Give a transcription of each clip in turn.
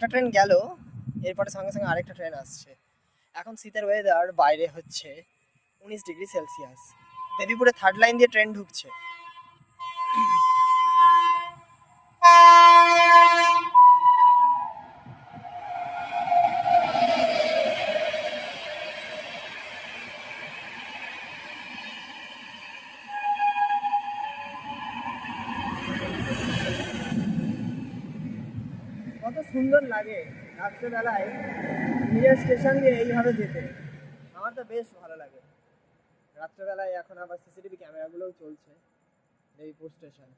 একটা ট্রেন গেল, এরপরে সঙ্গে সঙ্গে আরেকটা ট্রেন আসছে। এখন শীতের ওয়েদার বাইরে হচ্ছে, উনিশ ডিগ্রি সেলসিয়াস। দেবীপুরে থার্ড লাইন দিয়ে ট্রেন ঢুকছে। সুন্দর লাগে রাত্রেবেলায় নিজের স্টেশন দিয়ে এইভাবে যেতে। আমার তো বেশ ভালো লাগে। রাত্রেবেলায় এখন আবার সিসিটিভি ক্যামেরাগুলোও চলছে দেবীপুর স্টেশন।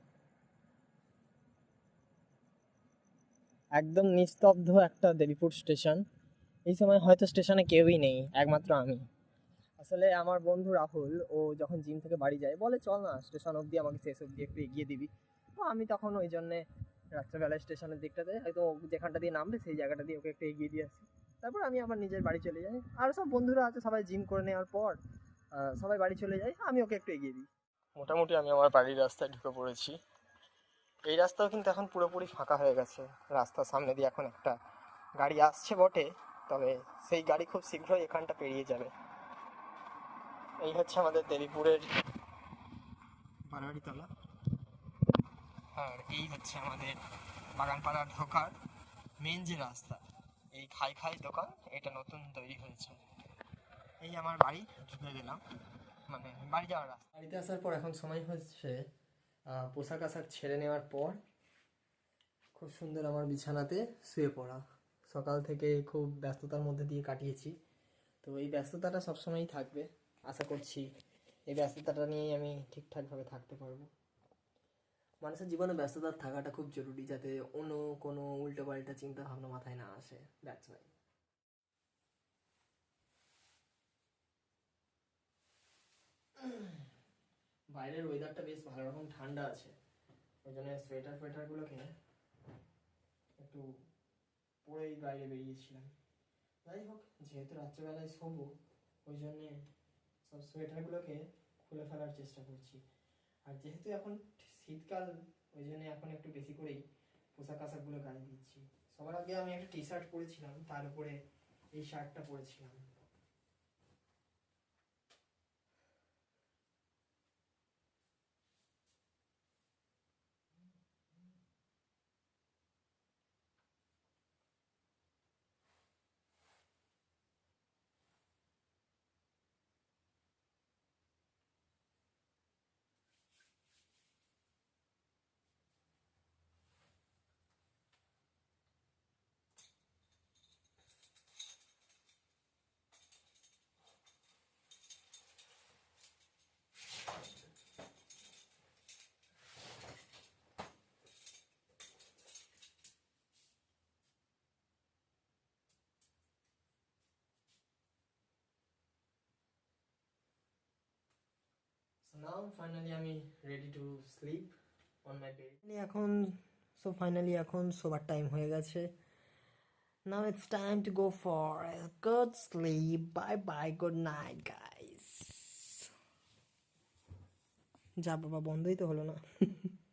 একদম নিস্তব্ধ একটা দেবীপুর স্টেশন। এই সময় হয়তো স্টেশনে কেউই নেই, একমাত্র আমি। আসলে আমার বন্ধু রাহুল, ও যখন জিম থেকে বাড়ি যায়, বলে, চল না, স্টেশন অবধি আমাকে শেষ অবধি একটু এগিয়ে দিবি। তো আমি তখন ওই জন্যে রাত্রেবেলায় স্টেশনের দিকটাতে ও যেখানটা দিয়ে নামবে সেই জায়গাটা দিয়ে ওকে একটু এগিয়ে দিয়ে আসি। তারপর আমি আমার নিজের বাড়ি চলে যাই। আর সব বন্ধুরা আছে, সবাই জিম করে নেওয়ার পর সবাই বাড়ি চলে যায় আমি ওকে একটু এগিয়ে দিই। মোটামুটি আমি আমার বাড়ির রাস্তায় ঢুকে পড়েছি। এই রাস্তাও কিন্তু এখন পুরোপুরি ফাঁকা হয়ে গেছে। রাস্তার সামনে দিয়ে এখন একটা গাড়ি আসছে বটে, তবে সেই গাড়ি খুব শীঘ্রই এখানটা পেরিয়ে যাবে। এই হচ্ছে আমাদের দেবীপুরের বারোয়ারিতলা আর এই হচ্ছে আমাদের বাগানপাড়া ঢোকার মেন যে রাস্তা। এই খাই খাই দোকান, এটা নতুন তৈরি হয়েছে। এই আমার বাড়ি, ঢুকে গেলাম। মানে বাড়ি যাওয়ার রাস্তা। বাড়িতে আসার পর এখন সময় হচ্ছে পোশাক আশাক ছেড়ে নেওয়ার পর খুব সুন্দর আমার বিছানাতে শুয়ে পড়া। সকাল থেকে খুব ব্যস্ততার মধ্যে দিয়ে কাটিয়েছি। তো এই ব্যস্ততাটা সবসময়ই থাকবে। আশা করছি এই ব্যস্ততাটা নিয়েই আমি ঠিকঠাকভাবে থাকতে পারব। মানুষের জীবনে ব্যস্ততা থাকাটা খুব জরুরি যাতে অন্য কোনো উল্টো পাল্টা চিন্তা ভাবনা মাথায় না আসে। দ্যাটস ওয়াই বাইরের ওয়েদারটা বেশ ভালো রকম ঠান্ডা আছে। ওই জন্য সোয়েটার ফোয়েটারগুলোকে একটু পরেই বাইরে বেরিয়েছিলাম। যাই হোক, যেহেতু রাত্রেবেলায় শোবো, ওই জন্যে সব সোয়েটারগুলোকে খুলে ফেলার চেষ্টা করছি। আর যেহেতু এখন শীতকাল, ওই জন্য এখন একটু বেশি করেই পোশাক আশাকগুলো গায়ে দিচ্ছি। সবার আগে আমি একটা টি শার্ট পরেছিলাম, তার উপরে এই শার্টটা পরেছিলাম। এখন সো ফাইনালি এখন শোবার টাইম হয়ে গেছে। Now it's time to go for good sleep bye bye good night guys যা বাবা, বন্ধই তো হলো না।